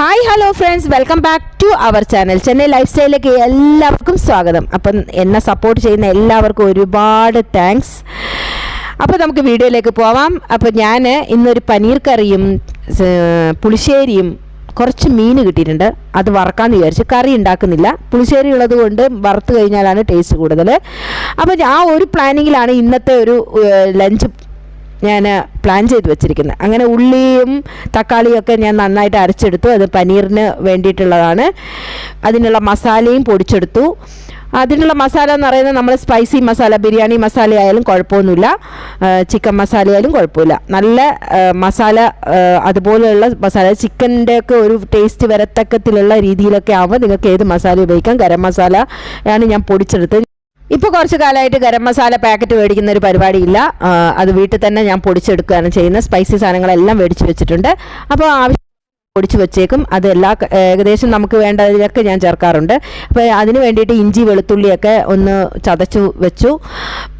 Hi hello friends welcome back to our channel Chennai life സ്റ്റൈലിലേക്ക് എല്ലാവർക്കും സ്വാഗതം. അപ്പം എന്നെ സപ്പോർട്ട് ചെയ്യുന്ന എല്ലാവർക്കും ഒരുപാട് താങ്ക്സ് അപ്പോൾ നമുക്ക് വീഡിയോയിലേക്ക് പോവാം. അപ്പോൾ ഞാൻ ഇന്നൊരു പനീർ കറിയും പുളിശ്ശേരിയും കുറച്ച് മീൻ കിട്ടിയിട്ടുണ്ട്. അത് വറക്കാമെന്ന് വിചാരിച്ചു. കറി ഉണ്ടാക്കുന്നില്ല. പുളിശ്ശേരി ഉള്ളത് കൊണ്ട് വറുത്ത് കഴിഞ്ഞാലാണ് ടേസ്റ്റ് കൂടുതൽ അപ്പോൾ ആ ഒരു പ്ലാനിങ്ങിലാണ് ഇന്നത്തെ ഒരു ലഞ്ച് ഞാൻ പ്ലാൻ ചെയ്ത് വെച്ചിരിക്കുന്നത് അങ്ങനെ ഉള്ളിയും തക്കാളിയും ഒക്കെ ഞാൻ നന്നായിട്ട് അരച്ചെടുത്തു. അത് പനീറിന് വേണ്ടിയിട്ടുള്ളതാണ്. അതിനുള്ള മസാലയും പൊടിച്ചെടുത്തു. അതിനുള്ള മസാല എന്ന് പറയുന്നത് നമ്മൾ സ്പൈസി മസാല ബിരിയാണി മസാല ആയാലും കുഴപ്പമൊന്നുമില്ല. ചിക്കൻ മസാല ആയാലും കുഴപ്പമില്ല. നല്ല മസാല അതുപോലെയുള്ള മസാല ചിക്കന്റെ ഒക്കെ ഒരു ടേസ്റ്റ് വരത്തക്കത്തിലുള്ള രീതിയിലൊക്കെ ആകുമ്പോൾ നിങ്ങൾക്ക് ഏത് മസാല ഉപയോഗിക്കാം? ഗരം മസാല ആണ് ഞാൻ പൊടിച്ചെടുത്തത്. ഇപ്പോൾ കുറച്ച് കാലമായിട്ട് ഗരം മസാല പാക്കറ്റ് മേടിക്കുന്ന ഒരു പരിപാടിയില്ല. അത് വീട്ടിൽ തന്നെ ഞാൻ പൊടിച്ചെടുക്കുകയാണ് ചെയ്യുന്നത്. സ്പൈസി സാധനങ്ങളെല്ലാം മേടിച്ച് വെച്ചിട്ടുണ്ട്. അപ്പോൾ ആവശ്യം പൊടിച്ച് വെച്ചേക്കും. അത് എല്ലാ ഏകദേശം നമുക്ക് വേണ്ടതിലൊക്കെ ഞാൻ ചേർക്കാറുണ്ട്. അപ്പോൾ അതിന് വേണ്ടിയിട്ട് ഇഞ്ചി വെളുത്തുള്ളിയൊക്കെ ഒന്ന് ചതച്ചു വെച്ചു.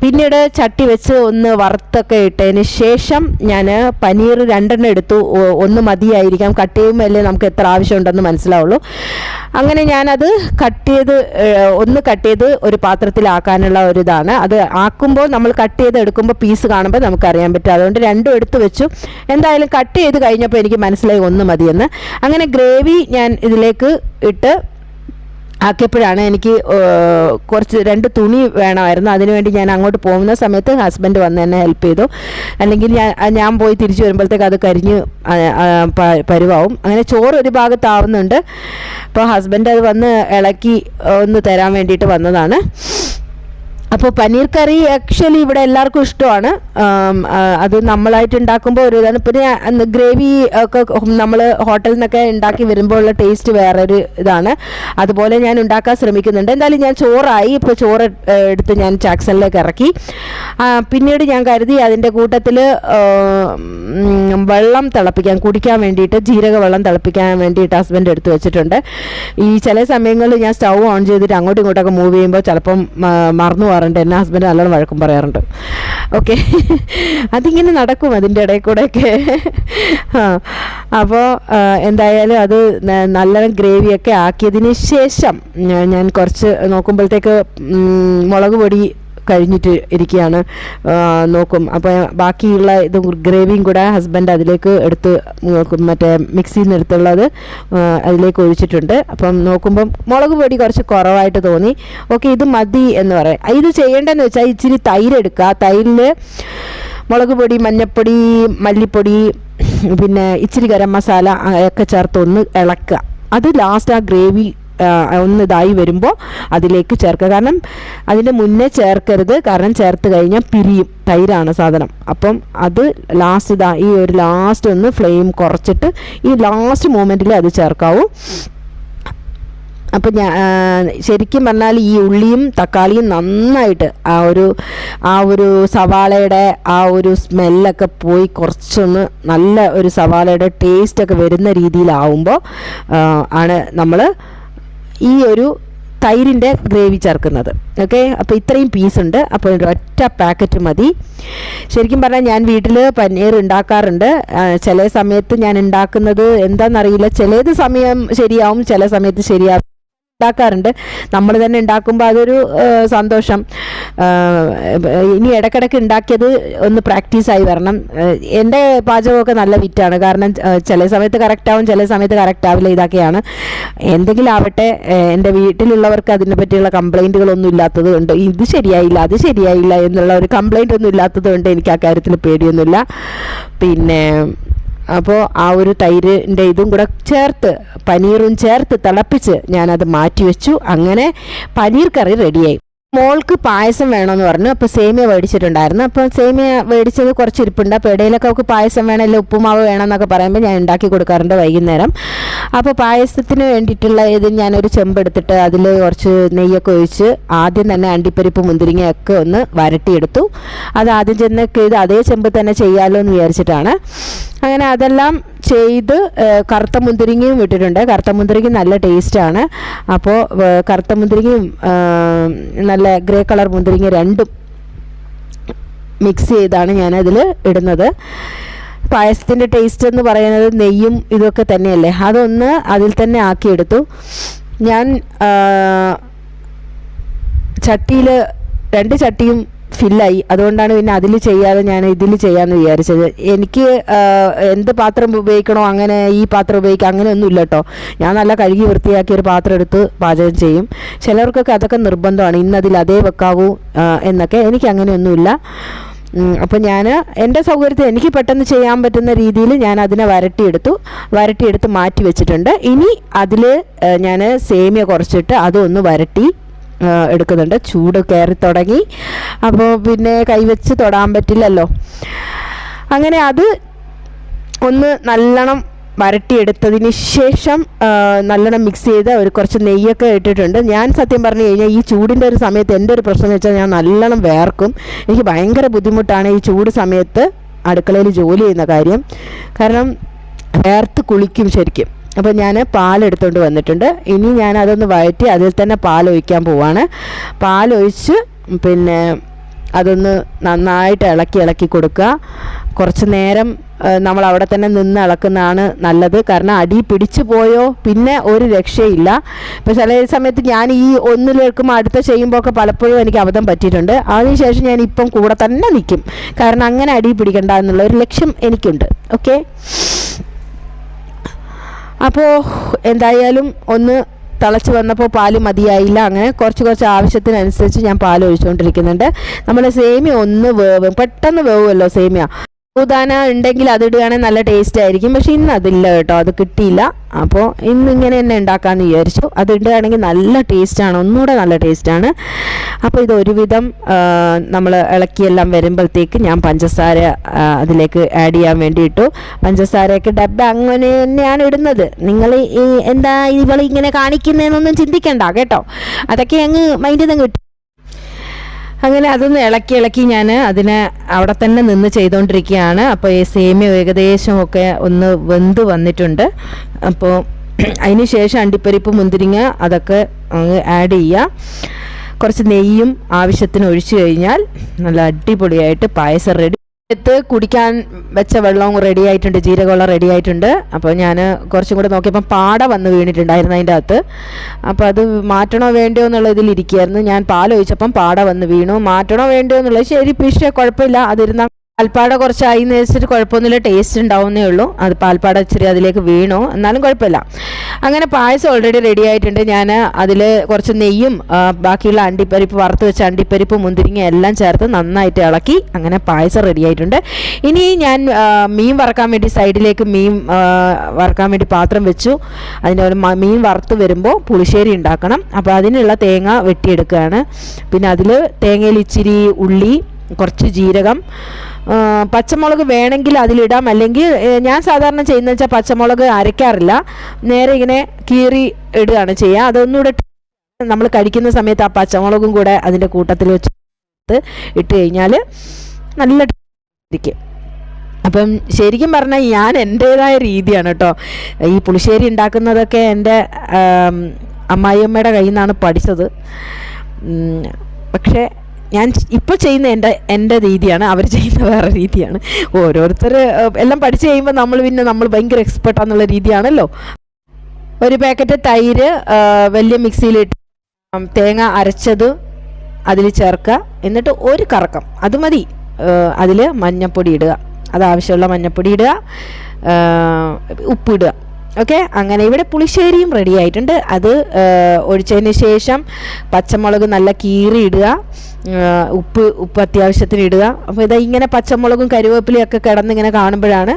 പിന്നീട് ചട്ടി വെച്ച് ഒന്ന് വറുത്തൊക്കെ ഇട്ടതിന് ശേഷം ഞാൻ പനീർ രണ്ടെണ്ണം എടുത്തു. ഒന്ന് മതിയായിരിക്കാം. കട്ടിയും അല്ലേ നമുക്ക് എത്ര ആവശ്യമുണ്ടെന്ന് മനസ്സിലാവുള്ളൂ. അങ്ങനെ ഞാനത് കട്ട് ചെയ്ത് ഒന്ന് കട്ട് ചെയ്ത് ഒരു പാത്രത്തിലാക്കാനുള്ള ഒരു ഇതാണ് അത് ആക്കുമ്പോൾ നമ്മൾ കട്ട് ചെയ്ത് എടുക്കുമ്പോൾ പീസ് കാണുമ്പോൾ നമുക്കറിയാൻ പറ്റും. അതുകൊണ്ട് രണ്ടും എടുത്ത് വെച്ചു. എന്തായാലും കട്ട് ചെയ്ത് കഴിഞ്ഞപ്പോൾ എനിക്ക് മനസ്സിലായി ഒന്ന് മതിയെന്ന്. അങ്ങനെ ഗ്രേവി ഞാൻ ഇതിലേക്ക് ഇട്ട് ആക്കിയപ്പോഴാണ് എനിക്ക് കുറച്ച് രണ്ട് തുണി വേണമായിരുന്നു. അതിനുവേണ്ടി ഞാൻ അങ്ങോട്ട് പോകുന്ന സമയത്ത് ഹസ്ബൻഡ് വന്ന് എന്നെ ഹെൽപ്പ് ചെയ്തു. അല്ലെങ്കിൽ ഞാൻ ഞാൻ പോയി തിരിച്ചു വരുമ്പോഴത്തേക്ക് അത് കരിഞ്ഞ് പരുവാവും. അങ്ങനെ ചോറ് ഒരു ഭാഗത്താവുന്നുണ്ട്. അപ്പോൾ ഹസ്ബൻഡ് അത് വന്ന് ഇളക്കി ഒന്ന് തരാൻ വേണ്ടിയിട്ട് വന്നതാണ്. അപ്പോൾ പനീർ കറി ആക്ച്വലി ഇവിടെ എല്ലാവർക്കും ഇഷ്ടമാണ്. അത് നമ്മളായിട്ട് ഉണ്ടാക്കുമ്പോൾ ഒരു ഇതാണ്. പിന്നെ ഗ്രേവി ഒക്കെ നമ്മൾ ഹോട്ടലിൽ നിന്നൊക്കെ ഉണ്ടാക്കി വരുമ്പോൾ ഉള്ള ടേസ്റ്റ് വേറൊരു ഇതാണ്. അതുപോലെ ഞാൻ ഉണ്ടാക്കാൻ ശ്രമിക്കുന്നുണ്ട്. എന്തായാലും ഞാൻ ചോറായി. ഇപ്പോൾ ചോറ് എടുത്ത് ഞാൻ ചാക്സലിലേക്ക് ഇറക്കി. പിന്നീട് ഞാൻ കരുതി അതിന്റെ കൂട്ടത്തിൽ വെള്ളം തിളപ്പിക്കാൻ കുടിക്കാൻ വേണ്ടിയിട്ട് ജീരക വെള്ളം തിളപ്പിക്കാൻ വേണ്ടിയിട്ട് ഹസ്ബൻഡ് എടുത്തു വെച്ചിട്ടുണ്ട്. ഈ ചില സമയങ്ങളിൽ ഞാൻ സ്റ്റൗ ഓൺ ചെയ്തിട്ട് അങ്ങോട്ടും ഇങ്ങോട്ടൊക്കെ മൂവ് ചെയ്യുമ്പോൾ ചിലപ്പം മറന്നു പോകാറുണ്ട് എന്നെ ഹസ്ബൻഡ് നല്ലോണം വഴക്കും പറയാറുണ്ട്. ഓക്കെ അതിങ്ങനെ നടക്കും അതിന്റെ ഇടയിൽ കൂടെയൊക്കെ. അപ്പോൾ എന്തായാലും അത് നല്ലോണം നല്ല ഗ്രേവിയൊക്കെ ആക്കിയതിന് ശേഷം ഞാൻ- കുറച്ച് നോക്കുമ്പോഴത്തേക്ക് മുളക് പൊടി കഴിഞ്ഞിട്ട് ഇരിക്കുകയാണ്. നോക്കും. അപ്പോൾ ബാക്കിയുള്ള ഇത് ഗ്രേവിയും കൂടെ ഹസ്ബൻഡ് അതിലേക്ക് എടുത്ത് നോക്കും. മറ്റേ മിക്സിയിൽ നിന്ന് എടുത്തുള്ളത് അതിലേക്ക് ഒഴിച്ചിട്ടുണ്ട്. അപ്പം നോക്കുമ്പം മുളക് പൊടി കുറച്ച് കുറവായിട്ട് തോന്നി. ഓക്കെ ഇത് മതി എന്ന് പറയാം. ഇത് ചെയ്യേണ്ടതെന്ന് വെച്ചാൽ ഇച്ചിരി തൈര് എടുക്കുക. തൈരിൽ മുളക് പൊടി മഞ്ഞൾപ്പൊടി മല്ലിപ്പൊടി പിന്നെ ഇച്ചിരി ഗരം മസാല ഒക്കെ ചേർത്ത് ഒന്ന് ഇളക്കുക. അത് ലാസ്റ്റ് ആ ഗ്രേവി ഒന്ന് ഇതായി വരുമ്പോൾ അതിലേക്ക് ചേർക്കുക. കാരണം അതിന്റെ മുന്നേ ചേർക്കരുത്. കാരണം ചേർത്ത് കഴിഞ്ഞാൽ പിരിയും. തൈരാണ് സാധനം. അപ്പം അത് ലാസ്റ്റ് ഇതാ ഈ ഒരു ലാസ്റ്റ് ഒന്ന് ഫ്ലെയിം കുറച്ചിട്ട് ഈ ലാസ്റ്റ് മൂമെന്റിൽ അത് ചേർക്കാവൂ. അപ്പം ഞാൻ ശരിക്കും പറഞ്ഞാൽ ഈ ഉള്ളിയും തക്കാളിയും നന്നായിട്ട് ആ ഒരു ആ ഒരു സവാളയുടെ ആ ഒരു സ്മെല്ലൊക്കെ പോയി കുറച്ചൊന്ന് നല്ല ഒരു സവാളയുടെ ടേസ്റ്റൊക്കെ വരുന്ന രീതിയിലാവുമ്പോൾ ആണ് നമ്മൾ ഈ ഒരു തൈരിന്റെ ഗ്രേവി ചേർക്കുന്നത്. ഓക്കെ? അപ്പോൾ ഇത്രയും പീസ് ഉണ്ട്. അപ്പോൾ ഒറ്റ പാക്കറ്റ് മതി. ശരിക്കും പറഞ്ഞാൽ ഞാൻ വീട്ടിൽ പനീർ ഉണ്ടാക്കാറുണ്ട്. ചില സമയത്ത് ഞാൻ ഉണ്ടാക്കുന്നത് എന്താണെന്നറിയില്ല. ചിലത് സമയം ശരിയാവും ചില സമയത്ത് ശരിയാവും ഉണ്ടാക്കാറുണ്ട്. നമ്മൾ തന്നെ ഉണ്ടാക്കുമ്പോൾ അതൊരു സന്തോഷം. ഇനി ഇടയ്ക്കിടയ്ക്ക് ഉണ്ടാക്കിയത് ഒന്ന് പ്രാക്ടീസായി വരണം. എന്റെ പാചകമൊക്കെ നല്ല വിറ്റാണ് കാരണം ചില സമയത്ത് കറക്റ്റ് ആവും ചില സമയത്ത് കറക്റ്റ് ആവില്ല. ഇതൊക്കെയാണ്. എന്തെങ്കിലും ആവട്ടെ എന്റെ വീട്ടിലുള്ളവർക്ക് അതിനെ പറ്റിയുള്ള കംപ്ലൈന്റുകളൊന്നും ഇല്ലാത്തത് കൊണ്ട് ഇത് ശരിയായില്ല അത് ശരിയായില്ല എന്നുള്ള ഒരു കംപ്ലൈന്റ് ഒന്നും ഇല്ലാത്തത് കൊണ്ട് എനിക്ക് ആ കാര്യത്തിൽ പേടിയൊന്നുമില്ല. പിന്നെ അപ്പോൾ ആ ഒരു തൈരിന്റെ ഇതും കൂടെ ചേർത്ത് പനീറും ചേർത്ത് തിളപ്പിച്ച് ഞാനത് മാറ്റി വെച്ചു അങ്ങനെ പനീർ കറി റെഡിയായി മോൾക്ക് പായസം വേണമെന്ന് പറഞ്ഞു. അപ്പോൾ സേമിയ മേടിച്ചിട്ടുണ്ടായിരുന്നു അപ്പോൾ സേമിയ മേടിച്ചത് കുറച്ച് ഇരിപ്പുണ്ട്. അപ്പോൾ ഇടയിലൊക്കെ അവൾക്ക് പായസം വേണമല്ലോ ഉപ്പുമാവ് വേണമെന്നൊക്കെ പറയുമ്പോൾ ഞാൻ ഉണ്ടാക്കി കൊടുക്കാറുണ്ട് വൈകുന്നേരം. അപ്പോൾ പായസത്തിന് വേണ്ടിയിട്ടുള്ള ഇത് ഞാനൊരു ചെമ്പെടുത്തിട്ട് അതിൽ കുറച്ച് നെയ്യൊക്കെ ഒഴിച്ച് ആദ്യം തന്നെ അണ്ടിപ്പരിപ്പ് മുന്തിരിങ്ങയൊക്കെ ഒന്ന് വരട്ടിയെടുത്തു. അത് ആദ്യം ചെന്നൊക്കെ ഇത് അതേ ചെമ്പ് തന്നെ ചെയ്യാമല്ലോ എന്ന് വിചാരിച്ചിട്ടാണ്. അങ്ങനെ അതെല്ലാം ചെയ്ത് കറുത്ത മുന്തിരിങ്ങയും വിട്ടിട്ടുണ്ട് കറുത്ത മുന്തിരിങ്ങ നല്ല ടേസ്റ്റാണ്. അപ്പോൾ കറുത്ത മുന്തിരിങ്ങയും നല്ല ഗ്രേ കളർ മുന്തിരിങ്ങ രണ്ടും മിക്സ് ചെയ്താണ് ഞാനതിൽ ഇടുന്നത്. പായസത്തിന്റെ ടേസ്റ്റ് എന്ന് പറയുന്നത് നെയ്യും ഇതൊക്കെ തന്നെയല്ലേ? അതൊന്ന് അതിൽ തന്നെ ആക്കിയെടുത്തു. ഞാൻ ചട്ടിയിൽ രണ്ട് ചട്ടിയും ഫില്ലായി അതുകൊണ്ടാണ് പിന്നെ അതിൽ ചെയ്യാതെ ഞാൻ ഇതിൽ ചെയ്യാമെന്ന് വിചാരിച്ചത്. എനിക്ക് എന്ത് പാത്രം ഉപയോഗിക്കണോ അങ്ങനെ ഈ പാത്രം ഉപയോഗിക്കാം അങ്ങനെ ഇല്ല കേട്ടോ ഞാൻ നല്ല കഴുകി വൃത്തിയാക്കി ഒരു പാത്രം എടുത്ത് പാചകം ചെയ്യും. ചിലർക്കൊക്കെ അതൊക്കെ നിർബന്ധമാണ്. ഇന്നതിൽ അതേ വെക്കാവൂ എന്നൊക്കെ എനിക്ക് അങ്ങനെയൊന്നുമില്ല. അപ്പോൾ ഞാൻ എന്റെ സൗകര്യത്തിൽ എനിക്ക് പെട്ടെന്ന് ചെയ്യാൻ പറ്റുന്ന രീതിയിൽ ഞാൻ അതിനെ വരട്ടിയെടുത്തു. വരട്ടിയെടുത്ത് മാറ്റി വെച്ചിട്ടുണ്ട്. ഇനി അതിൽ ഞാൻ സേമിയ കുറച്ചിട്ട് അതൊന്ന് വരട്ടി എടുക്കുന്നുണ്ട്. ചൂട് കയറി തുടങ്ങി. അപ്പോൾ പിന്നെ കൈവച്ച് തൊടാൻ പറ്റില്ലല്ലോ. അങ്ങനെ അത് ഒന്ന് നല്ലോണം വരട്ടിയെടുത്തതിന് ശേഷം നല്ലോണം മിക്സ് ചെയ്ത് ഒരു കുറച്ച് നെയ്യൊക്കെ ഇട്ടിട്ടുണ്ട്. ഞാൻ സത്യം പറഞ്ഞു കഴിഞ്ഞാൽ ഈ ചൂടിന്റെ ഒരു സമയത്ത് എന്റെ ഒരു പ്രശ്നം വെച്ചാൽ ഞാൻ നല്ലോണം വേർക്കും. എനിക്ക് ഭയങ്കര ബുദ്ധിമുട്ടാണ് ഈ ചൂട് സമയത്ത് അടുക്കളയിൽ ജോലി ചെയ്യുന്ന കാര്യം. കാരണം വേർത്ത് കുളിക്കും ശരിക്കും. അപ്പോൾ ഞാൻ പാലെടുത്തുകൊണ്ട് വന്നിട്ടുണ്ട്. ഇനി ഞാൻ അതൊന്ന് വഴറ്റി അതിൽ തന്നെ പാലൊഴിക്കാൻ പോവാണ്. പാലൊഴിച്ച് പിന്നെ അതൊന്ന് നന്നായിട്ട് ഇളക്കി ഇളക്കി കൊടുക്കുക. കുറച്ച് നേരം നമ്മൾ അവിടെ തന്നെ നിന്ന് ഇളക്കുന്നതാണ് നല്ലത്. കാരണം അടി പിടിച്ചു പോയോ പിന്നെ ഒരു രക്ഷയില്ല. ഇപ്പോൾ ചില സമയത്ത് ഞാൻ ഈ ഒന്നിലേക്കും അടുത്ത ചെയ്യുമ്പോൾ ഒക്കെ പലപ്പോഴും എനിക്ക് അബദ്ധം പറ്റിയിട്ടുണ്ട്. അതിനുശേഷം ഞാൻ ഇപ്പം കൂടെ തന്നെ നിൽക്കും. കാരണം അങ്ങനെ അടി പിടിക്കണ്ട എന്നുള്ള ഒരു ലക്ഷ്യം എനിക്കുണ്ട്. ഓക്കെ? അപ്പോൾ എന്തായാലും ഒന്ന് തിളച്ച് വന്നപ്പോൾ പാൽ മതിയായില്ല. അങ്ങനെ കുറച്ച് കുറച്ച് ആവശ്യത്തിനനുസരിച്ച് ഞാൻ പാൽ ഒഴിച്ചുകൊണ്ടിരിക്കുന്നുണ്ട് നമ്മുടെ സേമിയ ഒന്ന് വേവും. പെട്ടെന്ന് വേവുമല്ലോ സേമിയ? ഉദാന ഉണ്ടെങ്കിൽ അതിടുകയാണെങ്കിൽ നല്ല ടേസ്റ്റ് ആയിരിക്കും. പക്ഷെ ഇന്ന് അതില്ല കേട്ടോ. അത് കിട്ടിയില്ല. അപ്പോൾ ഇന്ന് ഇങ്ങനെ തന്നെ ഉണ്ടാക്കാമെന്ന് വിചാരിച്ചു. അത് ഇടുകയാണെങ്കിൽ നല്ല ടേസ്റ്റാണ് ഒന്നുകൂടെ നല്ല ടേസ്റ്റാണ് അപ്പോൾ ഇത് ഒരുവിധം നമ്മൾ ഇളക്കിയെല്ലാം വരുമ്പോഴത്തേക്ക് ഞാൻ പഞ്ചസാര അതിലേക്ക് ആഡ് ചെയ്യാൻ വേണ്ടി ഇട്ടു. പഞ്ചസാരയൊക്കെ ഡബ്ബ അങ്ങനെ തന്നെയാണ് ഇടുന്നത്. നിങ്ങൾ ഈ എന്താ ഇവളിങ്ങനെ കാണിക്കുന്നതെന്നൊന്നും ചിന്തിക്കണ്ട കേട്ടോ. അതൊക്കെ അങ്ങ് മൈൻഡിൽ നിന്ന് കിട്ടും. അങ്ങനെ അതൊന്ന് ഇളക്കി ഇളക്കി ഞാൻ അതിനെ അവിടെ തന്നെ നിന്ന് ചെയ്തുകൊണ്ടിരിക്കുകയാണ് അപ്പോൾ ഈ സേമിയ ഏകദേശം ഒക്കെ ഒന്ന് വെന്ത് വന്നിട്ടുണ്ട്. അപ്പോൾ അതിന് ശേഷം അണ്ടിപ്പരിപ്പ് മുന്തിരിങ്ങ അതൊക്കെ ആഡ് ചെയ്യുക. കുറച്ച് നെയ്യും ആവശ്യത്തിന് ഒഴിച്ചു കഴിഞ്ഞാൽ നല്ല അടിപൊളിയായിട്ട് പായസം റെഡി എടുത്ത് കുടിക്കാൻ വെച്ച വെള്ളവും റെഡി ആയിട്ടുണ്ട് ജീരകവെള്ളം റെഡി ആയിട്ടുണ്ട്. അപ്പോൾ ഞാൻ കുറച്ചും കൂടെ നോക്കിയപ്പം പാട വന്ന് വീണിട്ടുണ്ടായിരുന്നു അതിന്റെ അകത്ത്. അപ്പോൾ അത് മാറ്റണോ വേണ്ടയോ എന്നുള്ള ഇതിലിരിക്കുകയായിരുന്നു ഞാൻ പാലൊഴിച്ചപ്പം പാട വന്ന് വീണു. മാറ്റണോ വേണ്ടയോ എന്നുള്ളത് ശരി പിഷ കുഴപ്പമില്ല. അതിരുന്ന പാൽപ്പാട കുറച്ചായി എന്ന് വെച്ചിട്ട് കുഴപ്പമൊന്നുമില്ല. ടേസ്റ്റ് ഉണ്ടാവുന്നേ ഉള്ളൂ. അത് പാൽപ്പാട ഇച്ചിരി അതിലേക്ക് വീണു. എന്നാലും കുഴപ്പമില്ല. അങ്ങനെ പായസം ഓൾറെഡി റെഡി ആയിട്ടുണ്ട്. ഞാൻ അതിൽ കുറച്ച് നെയ്യും ബാക്കിയുള്ള അണ്ടിപ്പരിപ്പ് വറുത്ത് വെച്ച അണ്ടിപ്പരിപ്പ് മുന്തിരിങ്ങ എല്ലാം ചേർത്ത് നന്നായിട്ട് ഇളക്കി അങ്ങനെ പായസം റെഡി ആയിട്ടുണ്ട്. ഇനി ഞാൻ മീൻ വറക്കാൻ വേണ്ടി സൈഡിലേക്ക് മീൻ വറക്കാൻ വേണ്ടി പാത്രം വെച്ചു. അതിന്റെ ഒരു മീൻ വറുത്ത് വരുമ്പോൾ പുളിശ്ശേരി ഉണ്ടാക്കണം. അപ്പോൾ അതിനുള്ള തേങ്ങ വെട്ടിയെടുക്കുകയാണ്. പിന്നെ അതിൽ തേങ്ങയിൽ ഇച്ചിരി ഉള്ളി കുറച്ച് ജീരകം പച്ചമുളക് വേണമെങ്കിൽ അതിലിടാം. അല്ലെങ്കിൽ ഞാൻ സാധാരണ ചെയ്യുന്നത് വെച്ചാൽ പച്ചമുളക് അരയ്ക്കാറില്ല. നേരെ ഇങ്ങനെ കീറി ഇടുകയാണ് ചെയ്യുക അതൊന്നുകൂടെ നമ്മൾ കഴിക്കുന്ന സമയത്ത് ആ പച്ചമുളകും കൂടെ അതിന്റെ കൂട്ടത്തിൽ വെച്ച് ഇട്ട് കഴിഞ്ഞാൽ നല്ല അപ്പം ശരിക്കും പറഞ്ഞാൽ ഞാൻ എന്റേതായ രീതിയാണ് കേട്ടോ. ഈ പുളിശ്ശേരി ഉണ്ടാക്കുന്നതൊക്കെ എന്റെ അമ്മായിയമ്മയുടെ കയ്യിൽ നിന്നാണ് പഠിച്ചത്. പക്ഷേ ഞാൻ ഇപ്പോൾ ചെയ്യുന്ന എന്റെ എന്റെ രീതിയാണ് അവർ ചെയ്യുന്ന വേറെ രീതിയാണ്. ഓരോരുത്തർ എല്ലാം പഠിച്ചു കഴിയുമ്പോൾ നമ്മൾ പിന്നെ നമ്മൾ ഭയങ്കര എക്സ്പെർട്ടാന്നുള്ള രീതിയാണല്ലോ. ഒരു പാക്കറ്റ് തൈര് വലിയ മിക്സിയിലിട്ട് തേങ്ങ അരച്ചത് അതിൽ ചേർക്കുക. എന്നിട്ട് ഒരു കറക്കം അത് മതി. അതിൽ മഞ്ഞപ്പൊടി ഇടുക. അത് ആവശ്യമുള്ള മഞ്ഞപ്പൊടി ഇടുക. ഉപ്പിടുക ഓക്കെ? അങ്ങനെ ഇവിടെ പുളിശ്ശേരിയും റെഡി ആയിട്ടുണ്ട്. അത് ഒഴിച്ചതിന് ശേഷം പച്ചമുളക് നല്ല കീറി ഇടുക. ഉപ്പ് ഉപ്പ് അത്യാവശ്യത്തിന് ഇടുക. അപ്പോൾ ഇതാ ഇങ്ങനെ പച്ചമുളകും കരുവേപ്പിലയും ഒക്കെ കിടന്നിങ്ങനെ കാണുമ്പോഴാണ്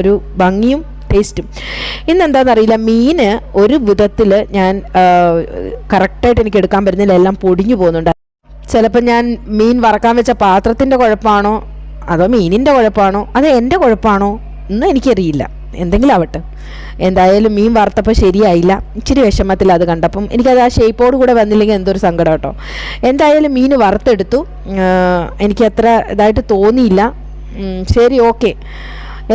ഒരു ഭംഗിയും ടേസ്റ്റും ഇന്ന് എന്താണെന്നറിയില്ല മീന് ഒരു വിധത്തിൽ ഞാൻ കറക്റ്റായിട്ട് എനിക്ക് എടുക്കാൻ പറ്റുന്നില്ല. എല്ലാം പൊടിഞ്ഞു പോകുന്നുണ്ട്. ചിലപ്പോൾ ഞാൻ മീൻ വറക്കാൻ വെച്ച പാത്രത്തിന്റെ കുഴപ്പമാണോ അതോ മീനിന്റെ കുഴപ്പമാണോ അതോ എന്റെ കുഴപ്പമാണോ ഒന്നും എനിക്കറിയില്ല. എന്തെങ്കിലും ആവട്ടെ എന്തായാലും മീൻ വറുത്തപ്പോൾ ശരിയായില്ല. ഇച്ചിരി വിഷമത്തിൽ അത് കണ്ടപ്പം എനിക്കത് ആ ഷേപ്പോട് കൂടെ വന്നില്ലെങ്കിൽ എന്തൊരു സങ്കടം കേട്ടോ. എന്തായാലും മീൻ വറുത്തെടുത്തു. എനിക്ക് അത്ര ഇതായിട്ട് തോന്നിയില്ല. ശരി ഓക്കെ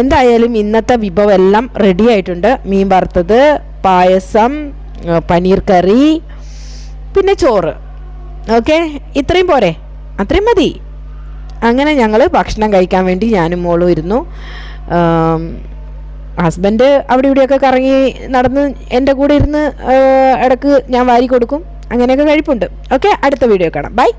എന്തായാലും ഇന്നത്തെ വിഭവം എല്ലാം റെഡി ആയിട്ടുണ്ട്. മീൻ വറുത്തത് പായസം പനീർ കറി പിന്നെ ചോറ്. ഓക്കെ ഇത്രയും പോരെ. അത്രയും മതി. അങ്ങനെ ഞങ്ങൾ ഭക്ഷണം കഴിക്കാൻ വേണ്ടി ഞാനും മോളും ഇരുന്നു. ഹസ്ബൻഡ് അവിടെ ഇവിടെയൊക്കെ കറങ്ങി നടന്ന് എന്റെ കൂടെ ഇരുന്ന് ഇടയ്ക്ക് ഞാൻ വാരി കൊടുക്കും. അങ്ങനെയൊക്കെ കഴിപ്പുണ്ട്. ഓക്കെ അടുത്ത വീഡിയോ കാണാം. ബൈ.